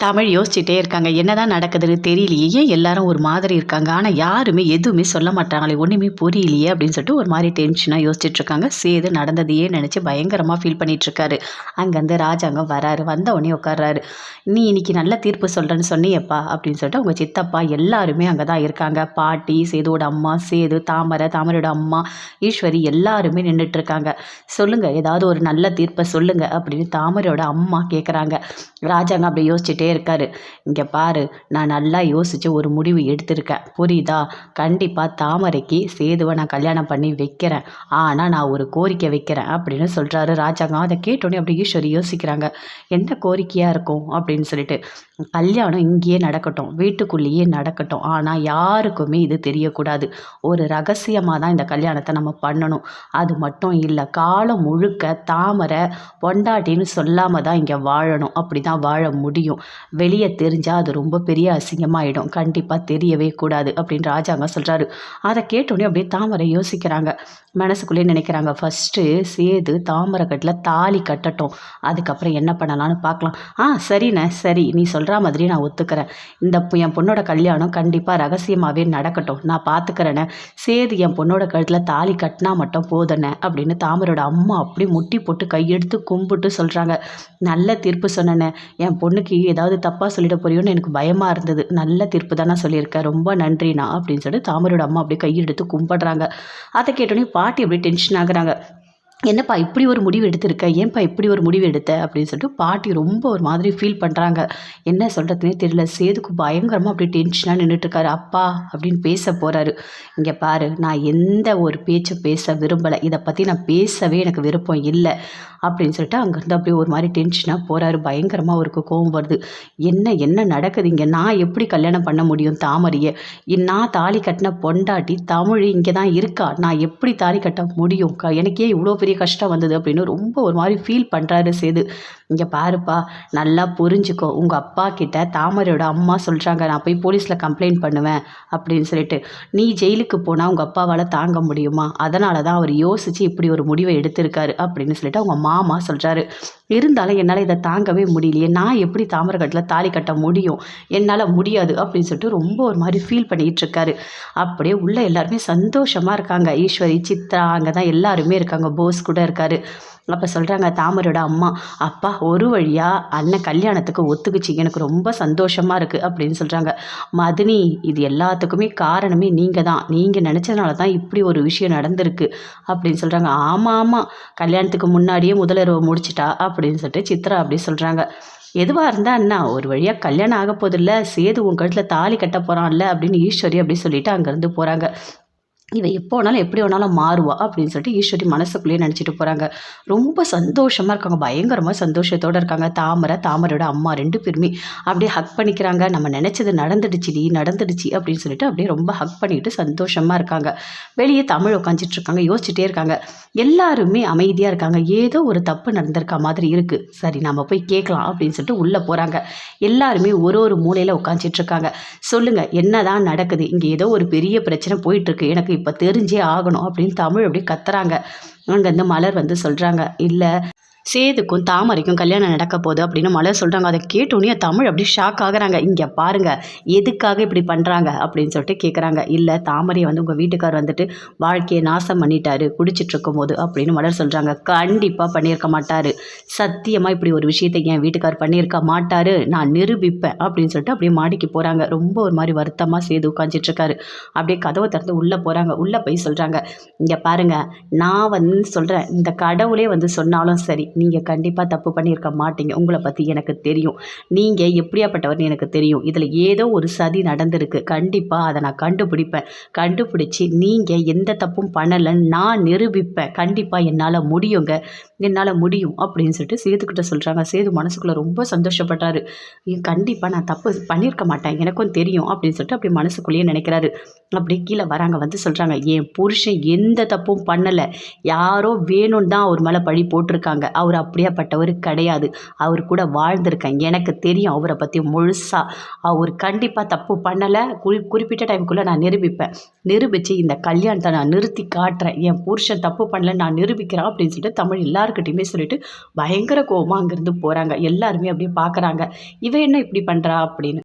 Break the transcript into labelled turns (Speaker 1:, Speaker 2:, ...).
Speaker 1: தமிழ் யோசிச்சுட்டே இருக்காங்க. என்னதான் நடக்குதுன்னு தெரியலையே. ஏன் எல்லாரும் ஒரு மாதிரி இருக்காங்க. ஆனால் யாருமே எதுவுமே சொல்ல மாட்டாங்களே. ஒன்றுமே புரியலையே அப்படின்னு சொல்லிட்டு ஒரு மாதிரி டென்ஷனாக யோசிச்சுட்டு இருக்காங்க. சேது நடந்ததையே நினச்சி பயங்கரமாக ஃபீல் பண்ணிட்டு இருக்காரு. அங்கேருந்து ராஜாங்கம் வராரு. வந்த உடனே உட்கார்றாரு. நீ இன்னைக்கு நல்ல தீர்ப்பு சொல்கிறேன்னு சொன்னியப்பா அப்படின்னு சொல்லிட்டு அவங்க சித்தப்பா எல்லாருமே அங்கே தான் இருக்காங்க. பாட்டி சேதுவோட அம்மா சேது தாமரை தாமரோட அம்மா ஈஸ்வரி எல்லாருமே நின்றுட்டு இருக்காங்க. சொல்லுங்கள் ஏதாவது ஒரு நல்ல தீர்ப்பை சொல்லுங்கள் அப்படின்னு தாமரையோட அம்மா கேட்குறாங்க ராஜாங்க அப்படி யோசிச்சுட்டே இருக்காரு. இங்கே பாரு நான் நல்லா யோசித்து ஒரு முடிவு எடுத்திருக்கேன். புரியுதா? கண்டிப்பாக தாமரைக்கு சேதுவை நான் கல்யாணம் பண்ணி வைக்கிறேன். ஆனால் நான் ஒரு கோரிக்கை வைக்கிறேன் அப்படின்னு சொல்கிறாரு ராஜாங்கம் அதை கேட்டோன்னே அப்படி ஈஸ்வரி யோசிக்கிறாங்க. என்ன கோரிக்கையாக இருக்கும்? அப்படின்னு சொல்லிட்டு. கல்யாணம் இங்கேயே நடக்கட்டும். வீட்டுக்குள்ளேயே நடக்கட்டும். ஆனால் யாருக்குமே இது தெரியக்கூடாது. ஒரு ரகசியமாக தான் இந்த கல்யாணத்தை நம்ம பண்ணணும். அது மட்டும் இல்லை காலம் முழுக்க தாமரை பொண்டாட்டின்னு சொல்லாமல் தான் இங்கே வாழணும். அப்படி தான் வாழ முடியும். வெளியே தெரிஞ்சால் அது ரொம்ப பெரிய அசிங்கமாகிடும் கண்டிப்பாக தெரியவே கூடாது அப்படின்னு ராஜாங்க சொல்கிறாரு அதை கேட்டோடனே அப்படியே தாமரை யோசிக்கிறாங்க. மனசுக்குள்ளேயே நினைக்கிறாங்க ஃபஸ்ட்டு சேது தாமரை கட்டில் தாலி கட்டட்டும். அதுக்கப்புறம் என்ன பண்ணலான்னு பார்க்கலாம் ஆ சரிண்ணே சரி நீ சொல்கிற மாதிரி நான் ஒத்துக்கிறேன். இந்த என் பொண்ணோட கல்யாணம் கண்டிப்பாக ரகசியமாகவே நடக்கட்டும். நான் பார்த்துக்கிறேனே சேது என் பொண்ணோட கழுத்தில் தாலி கட்டினா மட்டும் போதுண்ணே அப்படின்னு தாமரோட அம்மா அப்படியே முட்டி போட்டு கையெடுத்து கும்பிட்டு சொல்கிறாங்க நல்ல தீர்ப்பு சொன்னேனே என் பொண்ணுக்கு ஏதாவது தப்பாக சொல்லிட போறியோன்னு எனக்கு பயமாக இருந்தது. நல்ல தீர்ப்பு தான் நான் சொல்லியிருக்கேன். ரொம்ப நன்றிண்ணா அப்படின்னு சொல்லிட்டு தாமரோட அம்மா அப்படியே கையெடுத்து கும்பிட்றாங்க. அதை கேட்டோன்னே பாட்டி அப்படியே டென்ஷன் ஆகுறாங்க. என்னப்பா இப்படி ஒரு முடிவு எடுத்திருக்க? ஏன்ப்பா இப்படி ஒரு முடிவு எடுத்த? அப்படின்னு சொல்லிட்டு பாட்டி ரொம்ப ஒரு மாதிரி ஃபீல் பண்ணுறாங்க என்ன சொல்கிறதுனே தெரியல. சேதுக்கு பயங்கரமாக அப்படி டென்ஷனாக நின்றுட்டுருக்காரு அப்பா அப்படின்னு பேச போகிறாரு இங்கே பாரு நான் எந்த ஒரு பேச்சு பேச விரும்பலை. இதை பற்றி நான் பேசவே எனக்கு விருப்பம் இல்லை. அப்படின்னு சொல்லிட்டு அங்கேருந்து அப்படியே ஒரு மாதிரி டென்ஷனாக போகிறாரு பயங்கரமாக அவருக்கு கோவம் வருது. என்ன என்ன நடக்குது இங்கே? நான் எப்படி கல்யாணம் பண்ண முடியும் தாமரையை? நான் தாலி கட்டின பொண்டாட்டி தமிழ் இங்கே தான் இருக்கா? நான் எப்படி தாலி கட்ட முடியும் எனக்கே இவ்வளோ பெரிய கஷ்டம் வந்தது அப்படின்னு ரொம்ப ஒரு மாதிரி ஃபீல் பண்ணுறாரு சேது. இங்கே பாருப்பா நல்லா புரிஞ்சுக்கோ. உங்கள் அப்பா கிட்ட தாமரையோட அம்மா சொல்கிறாங்க நான் போய் போலீஸில் கம்ப்ளைண்ட் பண்ணுவேன் அப்படின்னு சொல்லிட்டு. நீ ஜெயிலுக்கு போனால் உங்கள் அப்பாவால் தாங்க முடியுமா? அதனால தான் அவர் யோசித்து இப்படி ஒரு முடிவை எடுத்திருக்காரு அப்படின்னு சொல்லிட்டு அவங்க மாமா சொல்கிறாரு இருந்தாலும் என்னால் இதை தாங்கவே முடியலையே. நான் எப்படி தாமரக்கட்டில் தாலி கட்ட முடியும்? என்னால் முடியாது அப்படின்னு சொல்லிட்டு ரொம்ப ஒரு மாதிரி ஃபீல் பண்ணிகிட்டு இருக்காரு. அப்படியே உள்ள எல்லாருமே சந்தோஷமாக இருக்காங்க. ஈஸ்வரி சித்ரா அங்கே தான் எல்லாருமே இருக்காங்க. போஸ் கூட இருக்காரு. அப்போ சொல்கிறாங்க தாமரோட அம்மா அப்பா ஒரு வழியாக அண்ணன் கல்யாணத்துக்கு ஒத்துக்குச்சு. எனக்கு ரொம்ப சந்தோஷமாக இருக்குது அப்படின்னு சொல்கிறாங்க மதினி இது எல்லாத்துக்குமே காரணமே நீங்கள் தான். நீங்கள் நினச்சதுனால தான் இப்படி ஒரு விஷயம் நடந்திருக்கு அப்படின்னு சொல்கிறாங்க ஆமாம் ஆமாம் கல்யாணத்துக்கு முன்னாடியே முதலருவை முடிச்சிட்டா அப்படின்னு சொல்லிட்டு சித்ரா அப்படி சொல்கிறாங்க எதுவாக இருந்தால் அண்ணா ஒரு வழியாக கல்யாணம் ஆக போதில்ல சேது உன் கழுத்தில் தாலி கட்ட போகிறான்ல அப்படின்னு ஈஸ்வரி அப்படி சொல்லிட்டு அங்கேருந்து போகிறாங்க இவன் எப்போ வேணாலும் எப்படி வேணாலும் மாறுவா அப்படின்னு சொல்லிட்டு ஈஸ்வரி மனசுக்குள்ளேயே நினச்சிட்டு போகிறாங்க ரொம்ப சந்தோஷமாக இருக்காங்க. பயங்கரமாக சந்தோஷத்தோடு இருக்காங்க. தாமரை தாமரோட அம்மா ரெண்டு பேருமே அப்படியே ஹக் பண்ணிக்கிறாங்க. நம்ம நினச்சது நடந்துடுச்சு டி நடந்துடுச்சு அப்படின்னு சொல்லிட்டு அப்படியே ரொம்ப ஹக் பண்ணிட்டு சந்தோஷமாக இருக்காங்க. வெளியே தமிழ் உட்காந்துட்டு இருக்காங்க. யோசிச்சுட்டே இருக்காங்க. எல்லாருமே அமைதியாக இருக்காங்க. ஏதோ ஒரு தப்பு நடந்திருக்க மாதிரி இருக்குது சரி நம்ம போய் கேட்கலாம் அப்படின்னு சொல்லிட்டு உள்ளே போகிறாங்க எல்லாருமே ஒரு ஒரு மூலையில் உட்காந்துட்டு இருக்காங்க. சொல்லுங்கள் என்னதான் நடக்குது? இங்கே ஏதோ ஒரு பெரிய பிரச்சனை போயிட்டுருக்கு எனக்கு இப்போ தெரிஞ்சே ஆகணும் அப்படின்னு தமிழ் அப்படியே கத்துறாங்க. அங்கேருந்து மலர் வந்து சொல்கிறாங்க இல்லை சேதுக்கும் தாமரைக்கும் கல்யாணம் நடக்க போகுது அப்படின்னு மலர் சொல்கிறாங்க அதை கேட்டோன்னே தமிழ் அப்படியே ஷாக் ஆகுறாங்க. இங்கே பாருங்கள் எதுக்காக இப்படி பண்ணுறாங்க அப்படின்னு சொல்லிட்டு கேட்குறாங்க இல்லை தாமரையை வந்து உங்கள் வீட்டுக்கார் வந்துட்டு வாழ்க்கையை நாசம் பண்ணிட்டாரு குடிச்சிட்டு இருக்கும்போது அப்படின்னு மலர் சொல்கிறாங்க கண்டிப்பாக பண்ணியிருக்க மாட்டார். சத்தியமாக இப்படி ஒரு விஷயத்தை என் வீட்டுக்கார் பண்ணியிருக்க மாட்டார். நான் நிரூபிப்பேன் அப்படின்னு சொல்லிட்டு அப்படியே மாடிக்கு போகிறாங்க ரொம்ப ஒரு மாதிரி வருத்தமாக சேது உட்காந்துட்டுருக்காரு அப்படியே கதவை திறந்து உள்ளே போகிறாங்க உள்ளே போய் சொல்கிறாங்க இங்கே பாருங்கள் நான் வந்து சொல்கிறேன் இந்த கடவுளே வந்து சொன்னாலும் சரி நீங்கள் கண்டிப்பாக தப்பு பண்ணியிருக்க மாட்டீங்க. உங்களை பற்றி எனக்கு தெரியும். நீங்கள் எப்படியாப்பட்டவர்னு எனக்கு தெரியும். இதில் ஏதோ ஒரு சதி நடந்திருக்கு. கண்டிப்பாக அதை நான் கண்டுபிடிப்பேன். கண்டுபிடிச்சி நீங்கள் எந்த தப்பும் பண்ணலைன்னு நான் நிரூபிப்பேன். கண்டிப்பாக என்னால் முடியுங்க. என்னால் முடியும் அப்படின்னு சொல்லிட்டு சேதுக்கிட்ட சொல்கிறாங்க சேது மனசுக்குள்ளே ரொம்ப சந்தோஷப்பட்டாரு. கண்டிப்பாக நான் தப்பு பண்ணியிருக்க மாட்டேன். எனக்கும் தெரியும். அப்படின்னு சொல்லிட்டு அப்படி மனசுக்குள்ளேயே நினைக்கிறாரு. அப்படியே கீழே வராங்க. வந்து சொல்கிறாங்க என் புருஷன் எந்த தப்பும் பண்ணலை. யாரோ வேணும்னு தான் அவர் மேலே பழி போட்டிருக்காங்க. அவர் அப்படியாப்பட்டவர் கிடையாது. அவர் கூட வாழ்ந்திருக்கேன். எனக்கு தெரியும் அவரை பற்றி முழுசாக அவர் கண்டிப்பாக தப்பு பண்ணலை. குறி குறிப்பிட்ட டைமுக்குள்ளே நான் நிரூபிப்பேன். நிரூபித்து இந்த கல்யாணத்தை நான் நிறுத்தி காட்டுறேன். என் புருஷன் தப்பு பண்ணல நான் நிரூபிக்கிறேன் அப்படின்னு சொல்லிட்டு தமிழ் எல்லாருக்கிட்டையுமே சொல்லிட்டு பயங்கர கோபமாக அங்கேருந்து போகிறாங்க எல்லாருமே அப்படியே பார்க்குறாங்க இவன் என்ன இப்படி பண்ணுறா அப்படின்னு.